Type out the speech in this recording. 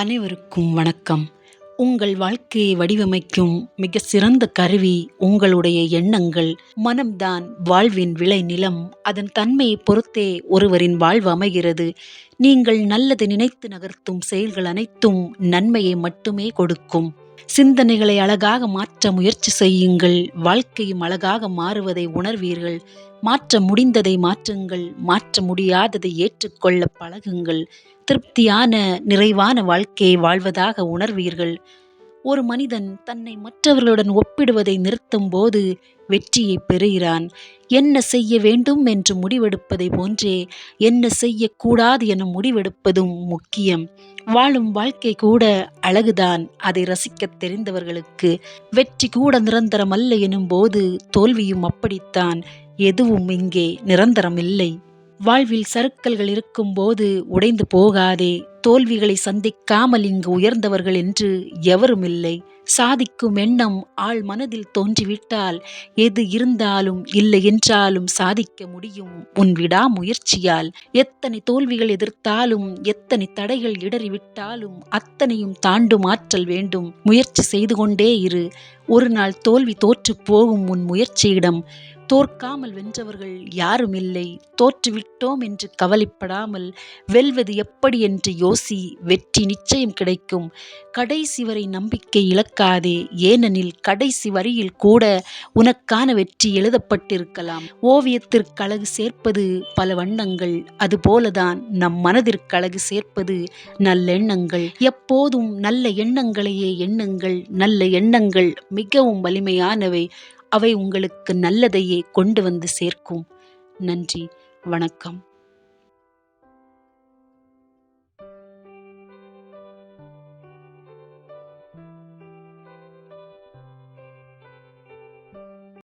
அனைவருக்கும் வணக்கம். உங்கள் வாழ்க்கையை வடிவமைக்கும் மிக சிறந்த கருவி உங்களுடைய எண்ணங்கள். மனம்தான் வாழ்வின் விளை நிலம். அதன் தன்மையை பொறுத்தே ஒருவரின் வாழ்வு அமைகிறது. நீங்கள் நல்லது நினைத்து நகர்த்தும் செயல்கள் அனைத்தும் நன்மையை மட்டுமே கொடுக்கும். சிந்தனைகளை அழகாக மாற்ற முயற்சி செய்யுங்கள். வாழ்க்கையும் அழகாக மாறுவதை உணர்வீர்கள். மாற்ற முடிந்ததை மாற்றுங்கள். மாற்ற முடியாததை ஏற்றுக்கொள்ள பழகுங்கள். திருப்தியான நிறைவான வாழ்க்கையை வாழ்வதாக உணர்வீர்கள். ஒரு மனிதன் தன்னை மற்றவர்களுடன் ஒப்பிடுவதை நிறுத்தும் போது வெற்றியை பெறுகிறான். என்ன செய்ய வேண்டும் என்று முடிவெடுப்பதை போன்றே என்ன செய்யக்கூடாது என முடிவெடுப்பதும் முக்கியம். வாழும் வாழ்க்கை கூட அழகுதான் அதை ரசிக்கத் தெரிந்தவர்களுக்கு. வெற்றி கூட நிரந்தரமல்ல எனும் போது தோல்வியும் அப்படித்தான் எதுவும் இங்கே நிரந்தரமில்லை. வாழ்வில் சறுக்கல்கள் இருக்கும்போது உடைந்து போகாதே. தோல்விகளை சந்திக்காமல் இங்கு உயர்ந்தவர்கள் என்று எவரும் இல்லை சாதிக்கும் எண்ணம் ஆள் மனதில் தோன்றிவிட்டால் எது இருந்தாலும் இல்லை என்றாலும் சாதிக்க முடியும் உன் விடா முயற்சியால் எத்தனை தோல்விகள் எதிர்த்தாலும் எத்தனை தடைகள் இடறிவிட்டாலும் அத்தனையும் தாண்டும் ஆற்றல் வேண்டும். முயற்சி செய்து கொண்டே இரு. ஒரு நாள் தோல்வி தோற்று போகும் உன் முயற்சியிடம். தோற்காமல் வென்றவர்கள் யாரும் இல்லை. தோற்றுவிட்டோம் என்று கவலைப்படாமல் வெல்வது எப்படி என்று யோசி வெற்றி நிச்சயம் கிடைக்கும். கடைசி வரை நம்பிக்கை இழக்காதே. ஏனெனில் கடைசி வரியில் கூட உனக்கான வெற்றி எழுதப்பட்டிருக்கலாம். ஓவியத்திற்கு அழகு சேர்ப்பது பல வண்ணங்கள். அதுபோலதான் நம் மனதிற்கு அழகு சேர்ப்பது நல்லெண்ணங்கள் எப்போதும் நல்ல எண்ணங்களையே எண்ணுங்கள். நல்ல எண்ணங்கள் மிகவும் வலிமையானவை. அவை உங்களுக்கு நல்லதையே கொண்டு வந்து சேர்க்கும். நன்றி வணக்கம்.